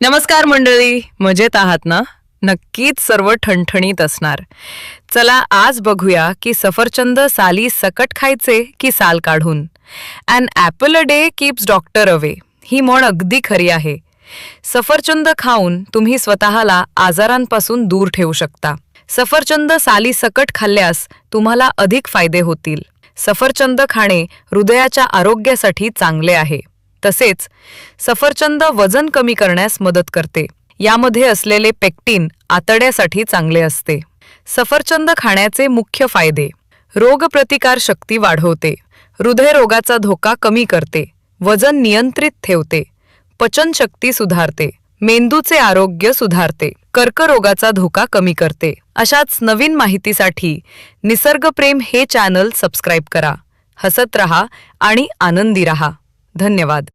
नमस्कार मंडळी मजेत आहात ना? नक्कीच सर्व ठणठणीत असणार. चला आज बघूया की सफरचंद साली सकट खायचे की साल काढून? And apple a day keeps doctor away ही म्हण अगदी खरी आहे. सफरचंद खाऊन तुम्ही स्वतःला आजारांपासून दूर ठेवू शकता. सफरचंद साली सकट खाल्ल्यास तुम्हाला अधिक फायदे होतील. सफरचंद खाणे हृदयाच्या आरोग्यासाठी चांगले आहे. तसेच सफरचंद वजन कमी करण्यास मदत करते. यामध्ये असलेले पेक्टिन आतड्यासाठी चांगले असते. सफरचंद खाण्याचे मुख्य फायदे. रोगप्रतिकार शक्ती वाढवते. हृदयरोगाचा धोका कमी करते. वजन नियंत्रित ठेवते. पचनशक्ती सुधारते. मेंदूचे आरोग्य सुधारते. कर्करोगाचा धोका कमी करते. अशाच नवीन माहितीसाठी निसर्गप्रेम हे चॅनल सबस्क्राईब करा. हसत रहा आणि आनंदी रहा. धन्यवाद.